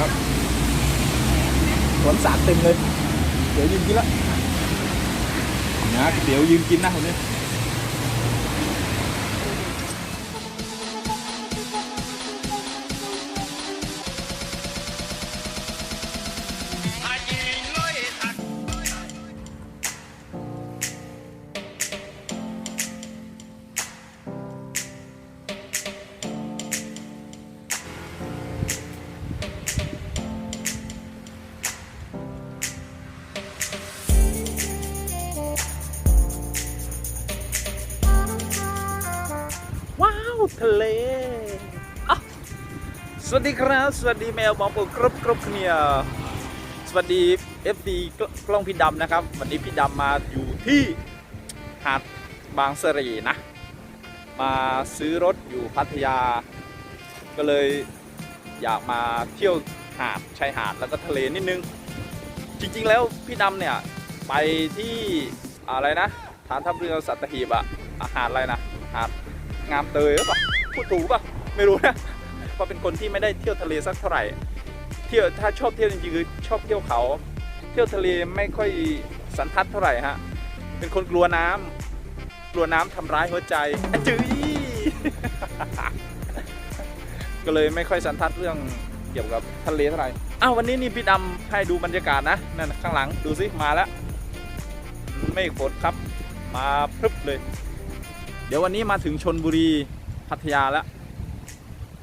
นะครับสวนสัตว์เต็มเลย เดี๋ยวยืนกินละนะเดี๋ยวยืนกินนะคนนี้ สวัสดีครับ สวัสดีแมวบองปูกรบกรบเนี่ยสวัสดี FD กกล้องพี่ดำนะครับ วันนี้พี่ดำมาอยู่ที่หาดบางเสร่นะ มาซื้อรถอยู่พัทยา ก็เลยอยากมาเที่ยวหาดชายหาดแล้วก็ทะเลนิดนึง จริงๆแล้วพี่ดำเนี่ย ไปที่อะไรนะฐานทัพเรือสัตหีบอะอาหารอะไรนะหาดงามเตยหรือเปล่าพูดถูกปะไม่รู้นะ ราะเป็นคนที่ไม่ได้เที่ยวทะเลสักเท่าไหร่ เที่ยวถ้าชอบเที่ยวจริงๆคือชอบเที่ยวเขา เที่ยวทะเลไม่ค่อยสันทัดเท่าไหร่ฮะ เป็นคนกลัวน้ำกลัวน้ำทำร้ายหัวใจจื้ยก็เลยไม่ค่อยสันทัดเรื่องเกี่ยวกับทะเลเท่าไหร่ อ้าววันนี้นี่พี่ดำให้ดูบรรยากาศนะ นั่นข้างหลังดูสิมาแล้วไม่ฝนครับ มาพรึบเลย เดี๋ยววันนี้มาถึงชนบุรีพัทยาแล้ว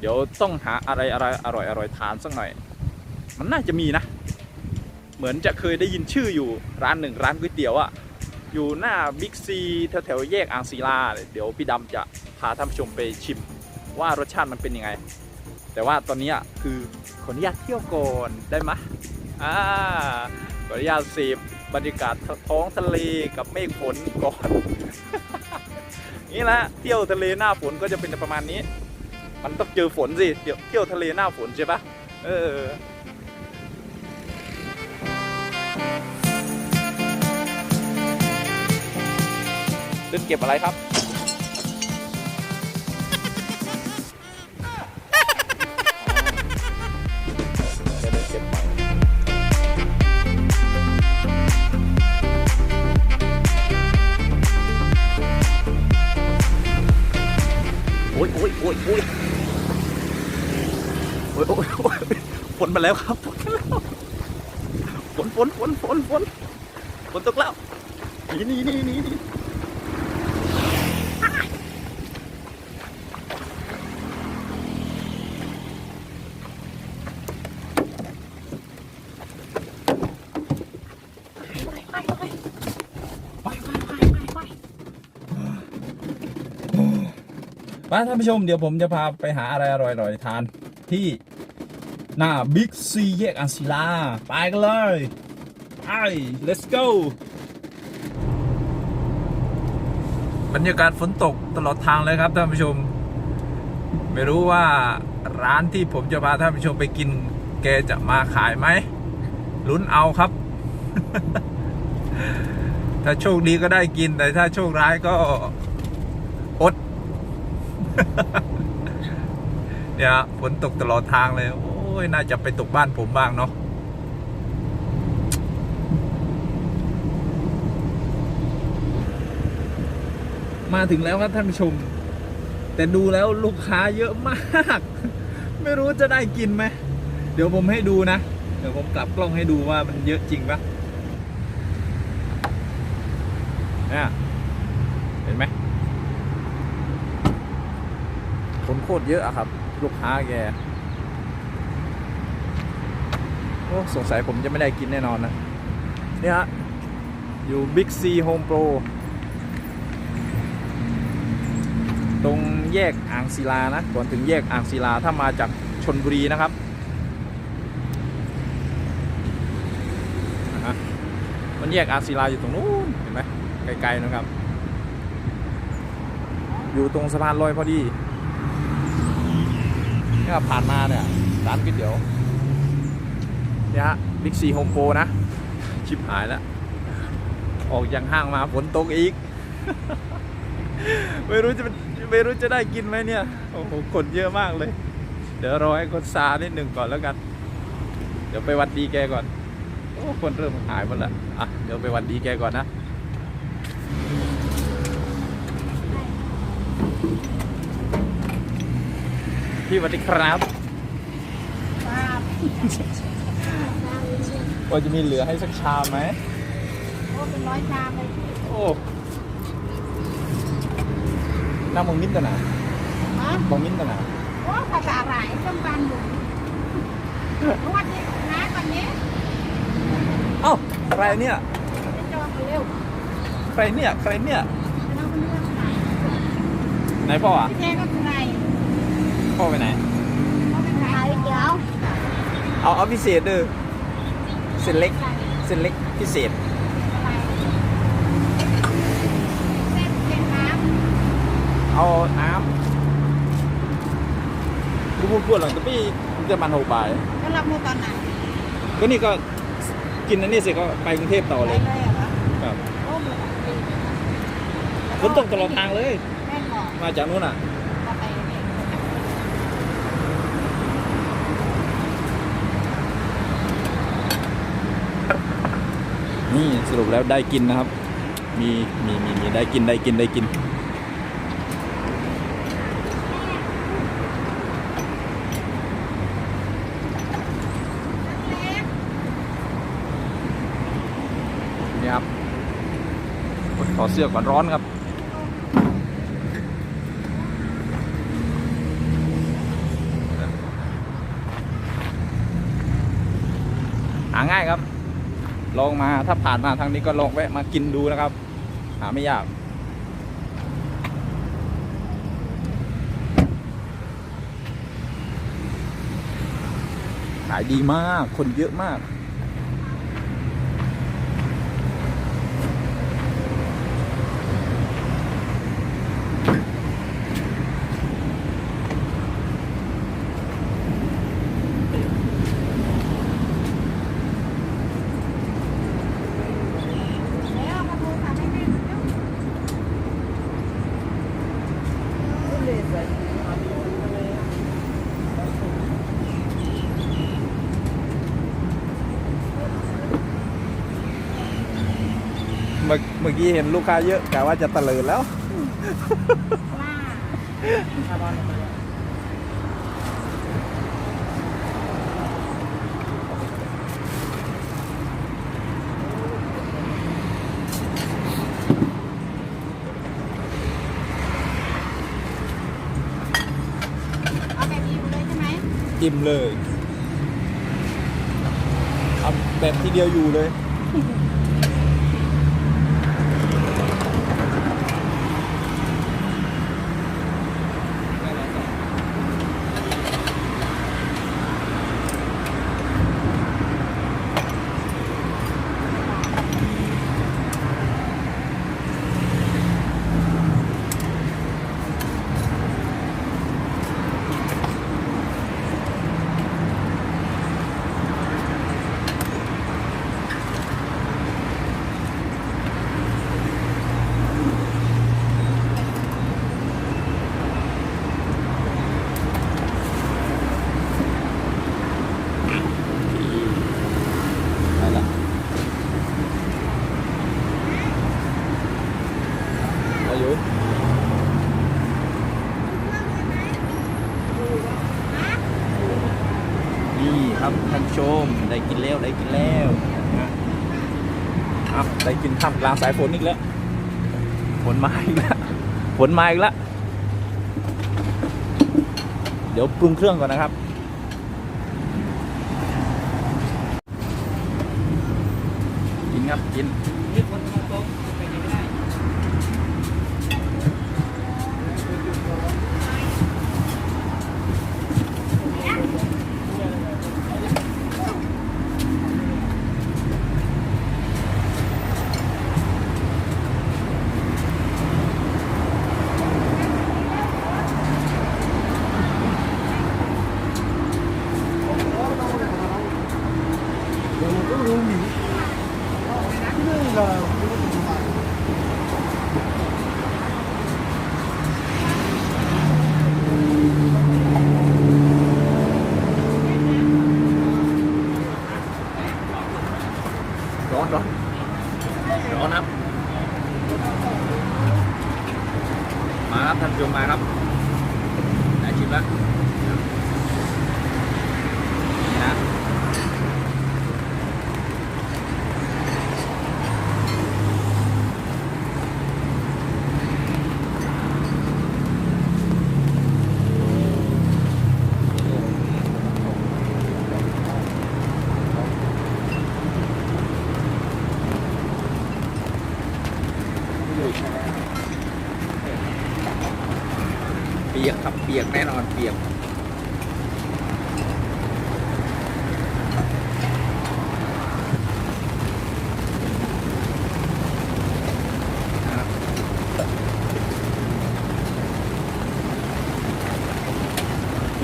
เดี๋ยวต้องหาอะไรอะไรอร่อยอร่อยทานสักหน่อย มันน่าจะมีนะ เหมือนจะเคยได้ยินชื่ออยู่ร้านหนึ่งร้านก๋วยเตี๋ยวอะอยู่หน้าบิ๊กซีแถวแถวๆแยกอ่างศิลา เดี๋ยวพี่ดำจะพาท่านผู้ชมไปชิม ว่ารสชาติมันเป็นยังไง แต่ว่าตอนนี้คือขออนุญาตเที่ยวก่อนได้ไหมอ่าขออนุญาตเสพบรรยากาศท้องทะเลกับเมฆฝนก่อน นี่แหละเที่ยวทะเลหน้าฝนก็จะเป็นประมาณนี้ มันต้องเจอฝนสิเที่ยวเที่ยวทะเลหน้าฝนใช่ปะเออเล่นเก็บอะไรครับ อ้ยโอ้ยโอ้ยโอ้ยโอ้ยโอ้ยโอ้ยฝนมาแล้วครับฝนแล้วฝนฝนฝนฝนฝนฝนตกแล้วนี่นี่นี่นี่ มาท่านผู้ชมเดี๋ยวผมจะพาไปหาอะไรอร่อยๆทานที่หน้าบิ๊กซีแยกอังศิลา ไปกันเลยไป let's go บรรยากาศฝนตกตลอดทางเลยครับท่านผู้ชม ไม่รู้ว่าร้านที่ผมจะพาท่านผู้ชมไปกิน แกจะมาขายไหมลุ้นเอาครับ ถ้าโชคดีก็ได้กินแต่ถ้าโชคร้ายก็ เนี่ยฝนตกตลอดทางเลย โอ้ย น่าจะไปตกบ้านผมบ้างเนาะมาถึงแล้วครับท่านผู้ชม แต่ดูแล้วลูกค้าเยอะมาก ไม่รู้จะได้กินไหมเดี๋ยวผมให้ดูนะ เดี๋ยวผมกลับกล้องให้ดูว่ามันเยอะจริงปะเนี่ยเห็นไหม คนโคตรเยอะอะครับ ลูกค้าแกโอ้สงสัยผมจะไม่ได้กินแน่นอนนะ เนี่ยฮะ อยู่ Big C Home Pro ตรงแยกอ่างศิลานะ ก่อนถึงแยกอ่างศิลาถ้ามาจากชนบุรีนะครับนะฮะมันแยกอ่างศิลาอยู่ตรงนู้นเห็นไหมไกลๆนะครับ อยู่ตรงสะพานลอยพอดี นี่ครับผ่านมาเนี่ยร้านก๋วยเตี๋ยวเนี่ยฮะบิ๊กซีโฮมโปรนะ ชิบหายแล้ว ออกจากห้างมาฝนตกอีก ไม่รู้จะไม่รู้จะได้กินไหมเนี่ย โอ้โหคนเยอะมากเลย เดี๋ยวรอให้คนซานิดหนึ่งก่อนแล้วกัน เดี๋ยวไปวัดดีแกก่อน โอ้คนเริ่มหายหมดละอะเดี๋ยวไปวัดดีแกก่อนนะ พี่สวัสดีครับครับว่าจะมีเหลือให้สักชามไหมโอ้เป็นร้อยชามเลยพี่โอ้น้ำมองมิ้นตัวไหนฮะมองมิ้นตัวไหนโอ้ภาษาหลายต้องการอยู่วันนี้นะวันนี้เอ้าใครเนี่ยจะจองเร็วใครเนี่ยใครเนี่ยเราเป็นเรื่องไหนไหนพ่ออะพี่แท้ก็คือไร พ่อไปไหนเขาเป็นใครเดี๋ยวเอาเอาพิเศษเด้อเส้นเล็กเส้นเล็กพิเศษอะไรเส้นเป็นน้เอาน้ำดูพูดพูดหลังจากพี่จะมันหกบาทำแล้วรับมือตอนไหนก็นี่ก็กินอันนี้เสร็จก็ไปกรุงเทพต่อไปเลเลยยเหรอครับโอ้บุกฝนตกตลอดทางเลย แม่บอกมาจากนู้นอะ ก็ไปเนี่ย นี่สรุปแล้วได้กินนะครับ มีมีมีมีได้กินได้กินได้กิน นี่ครับขอเสื้อก่อนร้อนครับหาง่ายครับ ลองมาถ้าผ่านมาทางนี้ก็ลองแวะมากินดูนะครับ หาไม่ยาก ขายดีมากคนเยอะมาก แล้วมาโทรศัพท์ให้แม่เร็ว เมื่อเมื่อกี้เห็นลูกค้าเยอะกะว่าจะตะเลินแล้วล่าเอาแบบนี้เลยใช่ไหมอิ่มเลยเอาแบบทีเดียวอยู่เลย ไปละไปอยู่นี่ ครับท่านชม ได้กินแล้วได้กินแล้วนะครับได้กินท่ามกลางสายฝนอีกแล้วฝนมาอีกแล้วฝนมาอีกแล้วเดี๋ยวปรุงเครื่องก่อนนะครับกินครับกิน uh, ปียกแน่นอนเปียก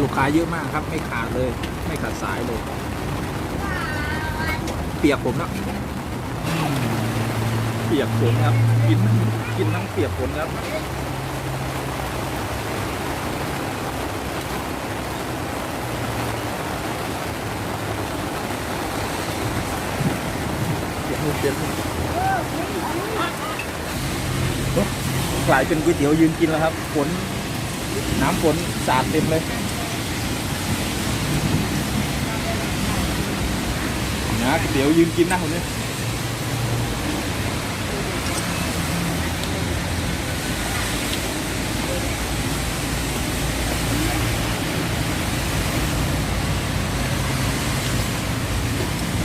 ลูกค้าเยอะมากครับ ไม่ขาดเลย ไม่ขาดสายเลย เปียกผมนะเปียกฝนครับ กินกินทั้งเปียกฝนครับ เปียกมือเปียกมือ กลายเป็นก๋วยเตี๋ยวยืนกินแล้วครับฝนน้ำฝนสาดเต็มเลยนะก๋วยเตี๋ยวยืนกินนะคนนี้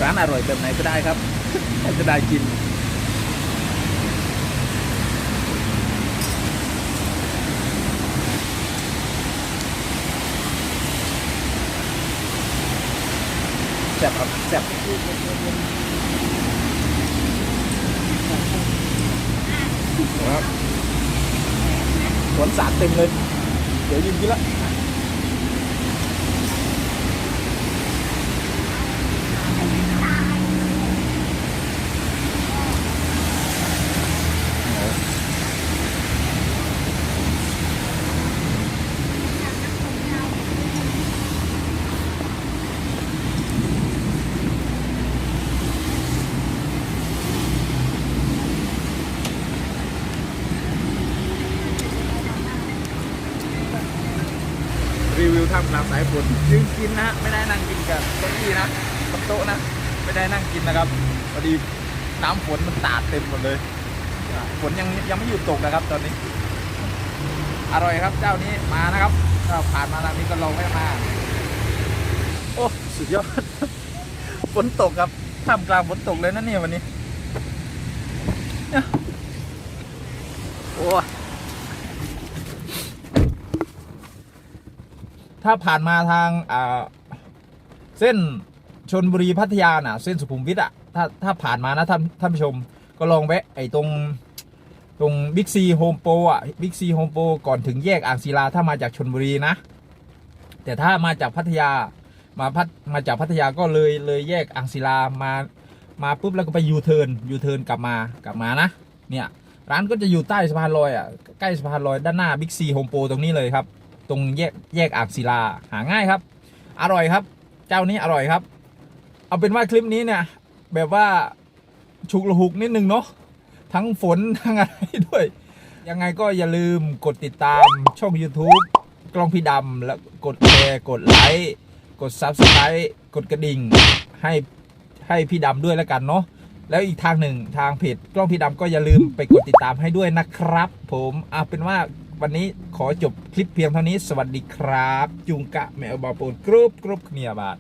ร้านอร่อยแบบไหนก็ได้ครับจะได้กิน แซ่บครับแซ่บ ครับสวนารเต็มเลยเดี๋ยวยืนกินละรีวิวท่ามกลางสายฝนยืนกินนะฮะไม่ได้นั่งกินกันเก้าอี้นะบนโต๊ะนะ ไม่ได้นั่งกินนะครับพอดีน้ำฝนมันสาดเต็มหมดเลยฝนยังยังไม่หยุดตกนะครับ ตอนนี้ อร่อยครับเจ้านี้มานะครับถ้าผ่านมาทางนี้ก็ลองไม่มา โอ้สุดยอดฝนตกครับท่ามกลางฝนตกเลยนะเนี่ยวันนี้โอ้ ถ้าผ่านมาทางเส้นชนบุรีพัทยาน่ะ เส้นสุขุมวิทอะถ้าถ้าผ่านมานะท่านท่านผู้ชมก็ลองแวะไอ้ตรงตรงบิ๊กซีโฮมโปรอะบิ๊กซีโฮมโปรก่อนถึงแยกอ่างศิลาถ้ามาจากชนบุรีนะ แต่ถ้ามาจากพัทยามาพัทมาจากพัทยาก็เลยเลยแยกอ่างศิลามามาปุ๊บแล้วก็ไปยูเทิร์นยูเทิร์นกลับมากลับมานะ เนี่ย ร้านก็จะอยู่ใต้สะพานลอยอะใกล้สะพานลอยด้านหน้าบิ๊กซีโฮมโปรตรงนี้เลยครับ ตรงแยกแยกอ่างศิลาหาง่ายครับ อร่อยครับ เจ้านี้อร่อยครับ เอาเป็นว่าคลิปนี้เนี่ยแบบว่าฉุกละหุกนิดนึงเนาะทั้งฝนทั้งอะไรด้วย ยังไงก็อย่าลืมกดติดตามช่อง YouTube กล้องพี่ดำแล้วกดแชร์กดไลค์กด Subscribe กดกระดิ่งให้ให้พี่ดำด้วยแล้วกันเนาะแล้วอีกทางหนึ่งทางเพจกล้องพี่ดำก็อย่าลืมไปกดติดตามให้ด้วยนะครับ ผมเอาเป็นว่า วันนี้ขอจบคลิปเพียงเท่านี้ สวัสดีครับ จุงกะแมวบอปูนกรุบกรุบเนียบาท